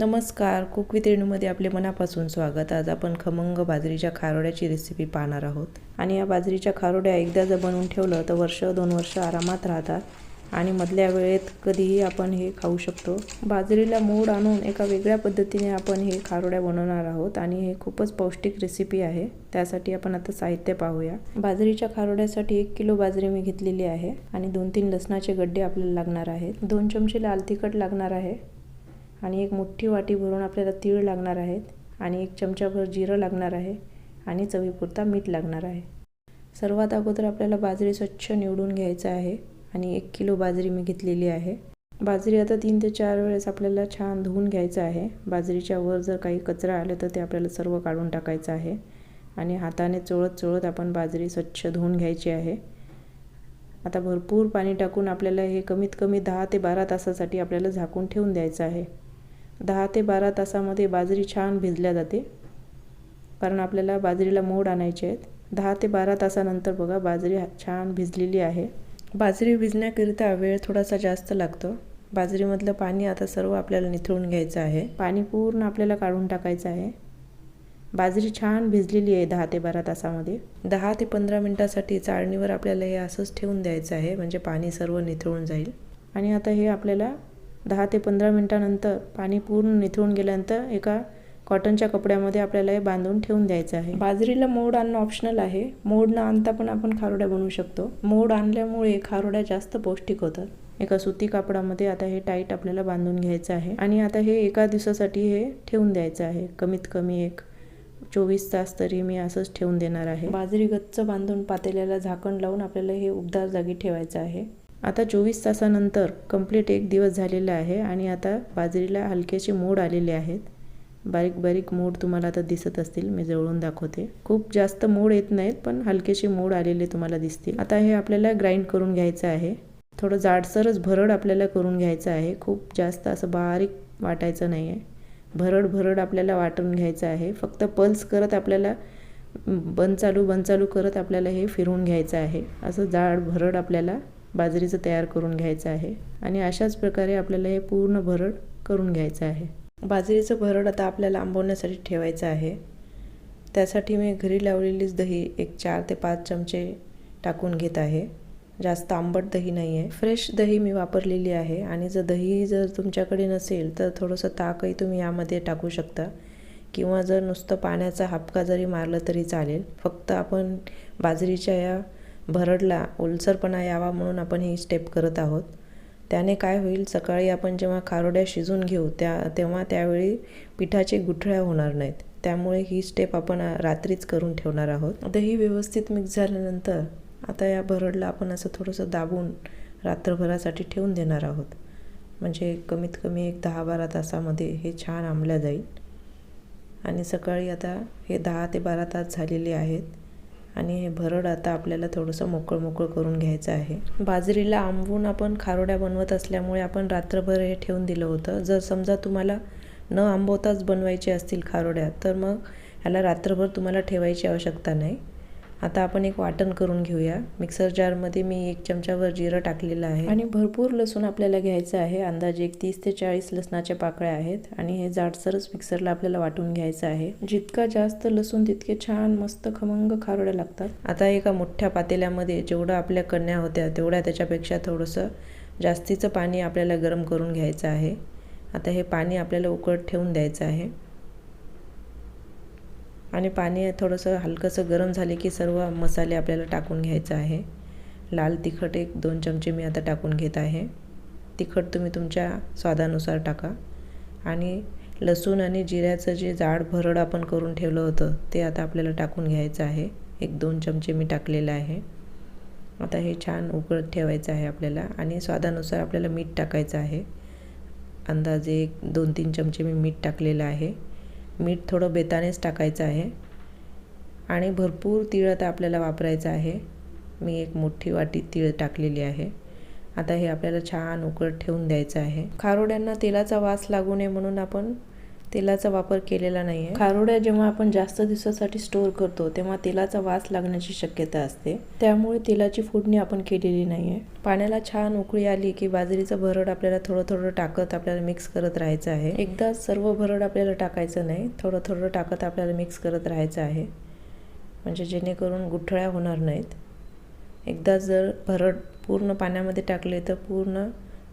नमस्कार. Cook with रेणूमध्ये आपले मनापासून स्वागत. आज आपण खमंग बाजरीच्या खारोड्याची रेसिपी पाहणार आहोत. आणि या बाजरीच्या खारोड्या एकदा जर बनवून ठेवलं तर वर्ष दोन वर्ष आरामात राहतात. आणि मधल्या वेळेत कधीही आपण हे खाऊ शकतो. बाजरीला मोड आणून एका वेगळ्या पद्धतीने आपण हे खारोड्या बनवणार आहोत आणि हे खूपच पौष्टिक रेसिपी आहे. त्यासाठी आपण आता साहित्य पाहूया. बाजरीच्या खारोड्यासाठी एक किलो बाजरी मी घेतलेली आहे आणि दोन तीन लसणाचे गड्डे आपल्याला लागणार आहेत. दोन चमचे लाल तिखट लागणार आहे. आणि एक मोठी वाटी भरून आपल्याला तीळ लागणार आहेत आणि एक चमचाभर जिरं लागणार आहे आणि चवीपुरता मीठ लागणार आहे. सर्वात अगोदर आपल्याला बाजरी स्वच्छ निवडून घ्यायचं आहे आणि एक किलो बाजरी मी घेतलेली आहे. बाजरी आता तीन ते चार वेळेस आपल्याला छान धुवून घ्यायचं आहे. बाजरीच्या वर जर काही कचरा आले तर ते आपल्याला सर्व काढून टाकायचं आहे आणि हाताने चोळत चोळत आपण बाजरी स्वच्छ धुवून घ्यायची आहे. आता भरपूर पाणी टाकून आपल्याला हे कमीत कमी दहा ते बारा तासासाठी आपल्याला झाकून ठेवून द्यायचं आहे. दहा ते बारा तासामध्ये बाजरी छान भिजल्या जाते. कारण आपल्याला बाजरीला मोड आणायचे आहेत. दहा ते बारा तासानंतर बघा बाजरी छान भिजलेली आहे. बाजरी भिजण्याकरिता वेळ थोडासा जास्त लागतो. बाजरीमधलं पाणी आता सर्व आपल्याला निथळून घ्यायचं आहे. पाणी पूर्ण आपल्याला काढून टाकायचं आहे. बाजरी छान भिजलेली आहे दहा ते बारा तासामध्ये. दहा ते पंधरा मिनटासाठी चाळणीवर आपल्याला हे असंच ठेवून द्यायचं आहे. म्हणजे पाणी सर्व निथळून जाईल. आणि आता हे आपल्याला दहा ते पंधरा मिनटानंतर पाणी पूर्ण निथळून गेल्यानंतर एका कॉटनच्या कपड्यामध्ये आपल्याला हे बांधून ठेवून द्यायचं आहे. बाजरीला मोड आणणं ऑप्शनल आहे. मोड न आणता पण आपण खारोड्या बनवू शकतो. मोड आणल्यामुळे खारोड्या जास्त पौष्टिक होतात. एका सुती कापडामध्ये आता हे टाईट आपल्याला बांधून घ्यायचं आहे. आणि आता हे एका दिवसासाठी हे ठेवून द्यायचं आहे. कमीत कमी एक चोवीस तास तरी मी असंच ठेवून देणार आहे. बाजरी गच्च बांधून पातेल्याला झाकण लावून आपल्याला हे उबदार जागी ठेवायचं आहे. आता चोवीस तासानंतर कंप्लीट एक दिवस झालेला आहे आणि आता बाजरीला हलकेसे मोड आलेले आहेत. बारीक बारीक मोड तुम्हाला आता दिसत असतील मी जवळून दाखवते. खूप जास्त मोड येत नाहीत पण हलकेचे मोड आलेले तुम्हाला दिसतील. आता हे आपल्याला ग्राइंड करून घ्यायचं आहे. थोडं जाडसरच भरड आपल्याला करून घ्यायचं आहे. खूप जास्त असं बारीक वाटायचं नाही आहे भरड भरड आपल्याला वाटून घ्यायचं आहे. फक्त पल्स करत आपल्याला बंद चालू बंद चालू करत आपल्याला हे फिरवून घ्यायचं आहे. असं जाड भरड आपल्याला बाजरीचं तयार करून घ्यायचं आहे आणि अशाच प्रकारे आपल्याला हे पूर्ण भरड करून घ्यायचं आहे. बाजरीचं भरड आता आपल्याला आंबवण्यासाठी ठेवायचं आहे. त्यासाठी मी घरी लावलेलीच दही एक चार ते पाच चमचे टाकून घेत आहे. जास्त आंबट दही नाही आहे फ्रेश दही मी वापरलेली आहे आणि जर दही जर तुमच्याकडे नसेल तर थोडंसं ताकही तुम्ही यामध्ये टाकू शकता किंवा जर नुसतं पाण्याचा हापका जरी मारलं तरी चालेल. फक्त आपण बाजरीच्या या भरडला ओलसरपणा यावा म्हणून आपण ही स्टेप करत आहोत. त्याने काय होईल? सकाळी आपण जेव्हा खारोड्या शिजून घेऊ त्या तेव्हा त्यावेळी पिठाचे गुठळ्या होणार नाहीत. त्यामुळे ही स्टेप आपण रात्रीच करून ठेवणार आहोत. दही व्यवस्थित मिक्स झाल्यानंतर आता या भरडला आपण असं थोडंसं दाबून रात्रभरासाठी ठेवून देणार आहोत. म्हणजे कमीत कमी एक दहा बारा तासामध्ये हे छान आंबल्या जाईल. आणि सकाळी आता हे दहा ते बारा तास झालेले आहेत. आणि हे भरड आता आपल्याला थोडंसं मोकळं मोकळं करून घ्यायचं आहे. बाजरीला आंबवून आपण खारोड्या बनवत असल्यामुळे आपण रात्रभर हे ठेवून दिलं होतं. जर समजा तुम्हाला न आंबवताच बनवायचे असतील खारोड्या तर मग ह्याला रात्रभर तुम्हाला ठेवायची आवश्यकता नाही. आता आपण एक वाटण करून घेऊया. मिक्सर जारमध्ये मी एक चमचावर जिरं टाकलेलं आहे. आणि भरपूर लसूण आपल्याला घ्यायचं आहे. अंदाजे एक तीस ते चाळीस लसणाच्या पाकळ्या आहेत. आणि हे जाडसरच मिक्सरला आपल्याला वाटून घ्यायचं आहे. जितका जास्त लसूण तितके छान मस्त खमंग खारोड्या लागतात. आता एका मोठ्या पातेल्यामध्ये जेवढं आपल्या कन्या होत्या तेवढ्या त्याच्यापेक्षा थोडंसं जास्तीचं पाणी आपल्याला गरम करून घ्यायचं आहे. आता हे पाणी आपल्याला उकळत ठेवून द्यायचं आहे. आणि पाणी थोडंसं हलकंसं गरम झाले की सर्व मसाले आपल्याला टाकून घ्यायचं आहे. लाल तिखट एक दोन चमचे मी आता टाकून घेत आहे. तिखट तुम्ही तुमच्या स्वादानुसार टाका. आणि लसूण आणि जिऱ्याचं जे जाड भरड आपण करून ठेवलं होतं ते आता आपल्याला टाकून घ्यायचं आहे. एक दोन चमचे मी टाकलेलं आहे. आता हे छान उकळत ठेवायचं आहे आपल्याला आणि स्वादानुसार आपल्याला मीठ टाकायचं आहे. अंदाजे एक दोन तीन चमचे मी मीठ टाकलेलं आहे. मीठ थोडं बेतानेच टाकायचं आहे. आणि भरपूर तिळ आता आपल्याला वापरायचं आहे. मी एक मोठी वाटी तीळ टाकलेली आहे. आता हे आपल्याला छान उकळत ठेवून द्यायचं आहे. खारोड्यांना तेलाचा वास लागू नये म्हणून आपण तेलाचा वापर केलेला नाही आहे खारोड्या जेव्हा आपण जास्त दिवसासाठी स्टोअर करतो तेव्हा तेलाचा वास लागण्याची शक्यता असते. त्यामुळे तेलाची फोडणी आपण केलेली नाही आहे पाण्याला छान उकळी आली की बाजरीचं भरड आपल्याला थोडं थोडं टाकत आपल्याला मिक्स करत राहायचं आहे. एकदा सर्व भरड आपल्याला टाकायचं नाही थोडं थोडं टाकत आपल्याला मिक्स करत राहायचं आहे. म्हणजे जेणेकरून गुठळ्या होणार नाहीत. एकदा जर भरड पूर्ण पाण्यामध्ये टाकले तर पूर्ण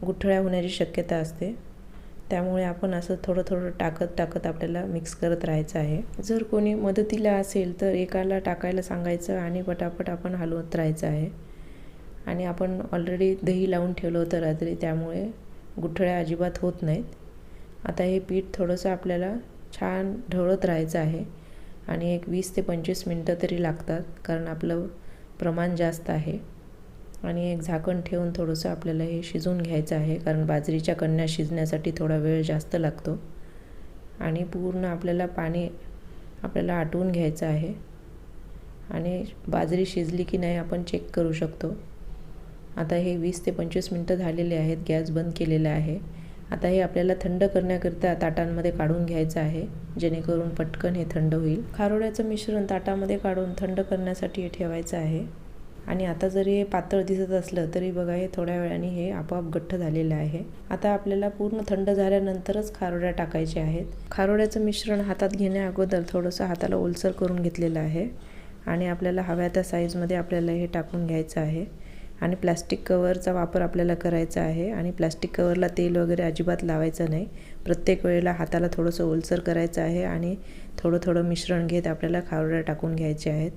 गुठळ्या होण्याची शक्यता असते. त्यामुळे आपण असं थोडं थोडं टाकत टाकत आपल्याला मिक्स करत राहायचं आहे. जर कोणी मदतीला असेल तर एकाला टाकायला सांगायचं आणि पटापट आपण हलवत राहायचं आहे. आणि आपण ऑलरेडी दही लावून ठेवलं होतं रात्री त्यामुळे गुठळ्या अजिबात होत नाहीत. आता हे पीठ थोडंसं आपल्याला छान ढवळत राहायचं आहे. आणि एक वीस ते पंचवीस मिनटं तरी लागतात कारण आपलं प्रमाण जास्त आहे. आणि एक झाकण ठेवून थोडंसं आपल्याला हे शिजवून घ्यायचं आहे कारण बाजरीच्या कन्या शिजण्यासाठी थोडा वेळ जास्त लागतो. आणि पूर्ण आपल्याला पाणी आपल्याला आटवून घ्यायचं आहे. आणि बाजरी शिजली की नाही आपण चेक करू शकतो. आता हे वीस ते पंचवीस मिनटं झालेले आहेत गॅस बंद केलेला आहे. आता हे आपल्याला थंड करण्याकरिता ताटांमध्ये काढून घ्यायचं आहे जेणेकरून पटकन हे थंड होईल. खारोड्याचं मिश्रण ताटामध्ये काढून थंड करण्यासाठी हे ठेवायचं आहे. आणि आता जरी हे पातळ दिसत असलं तरी बघा हे थोड्या वेळाने हे आपोआप गठ्ठ झालेलं आहे. आता आपल्याला पूर्ण थंड झाल्यानंतरच खारोड्या टाकायच्या आहेत. खारोड्याचं मिश्रण हातात घेण्या अगोदर थोडंसं हाताला ओलसर करून घेतलेलं आहे आणि आपल्याला हव्या त्या साईजमध्ये आपल्याला हे टाकून घ्यायचं आहे. आणि प्लॅस्टिक कवरचा वापर आपल्याला करायचा आहे आणि प्लॅस्टिक कवरला तेल वगैरे अजिबात लावायचं नाही. प्रत्येक वेळेला हाताला थोडंसं ओलसर करायचं आहे आणि थोडं थोडं मिश्रण घेत आपल्याला खारोड्या टाकून घ्यायच्या आहेत.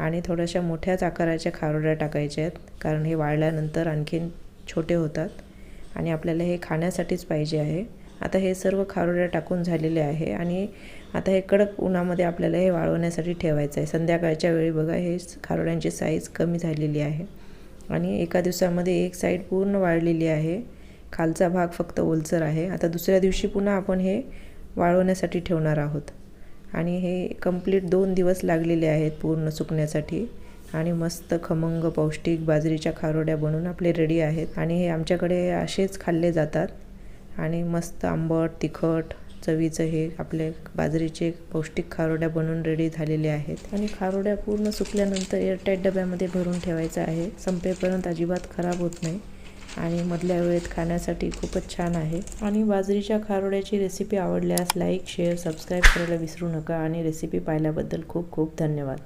आणि थोड्याशा मोठ्याच आकाराच्या खारोड्या टाकायच्या आहेत कारण हे वाळल्यानंतर आणखीन छोटे होतात. आणि आपल्याला हे खाण्यासाठीच पाहिजे आहे. आता हे सर्व खारोड्या टाकून झालेले आहे आणि आता हे कडक उन्हामध्ये आपल्याला हे वाळवण्यासाठी ठेवायचं आहे. संध्याकाळच्या वेळी बघा हे खारोड्यांची साईज कमी झालेली आहे. आणि एका दिवसामध्ये एक साईड पूर्ण वाळलेली आहे. खालचा भाग फक्त ओलसर आहे. आता दुसऱ्या दिवशी पुन्हा आपण हे वाळवण्यासाठी ठेवणार आहोत. आणि हे कंप्लीट दोन दिवस लागलेले आहेत पूर्ण सुकण्यासाठी. आणि मस्त खमंग पौष्टिक बाजरीच्या खारोड्या बनवून आपले रेडी आहेत. आणि हे आमच्याकडे असेच खाल्ले जातात. आणि मस्त आंबट तिखट चवीचं हे आपले बाजरीचे पौष्टिक खारोड्या बनवून रेडी झालेले आहेत. आणि खारोड्या पूर्ण सुकल्यानंतर एअरटाईट डब्यामध्ये भरून ठेवायचं आहे. संपेपर्यंत अजिबात खराब होत नाही. आणि मधल्या वेळेत खाण्यासाठी खूपच छान आहे. आणि बाजरीच्या खारोड्याची रेसिपी आवडल्यास लाईक शेअर सबस्क्राईब करायला विसरू नका. आणि रेसिपी पाहिल्याबद्दल खूप खूप धन्यवाद.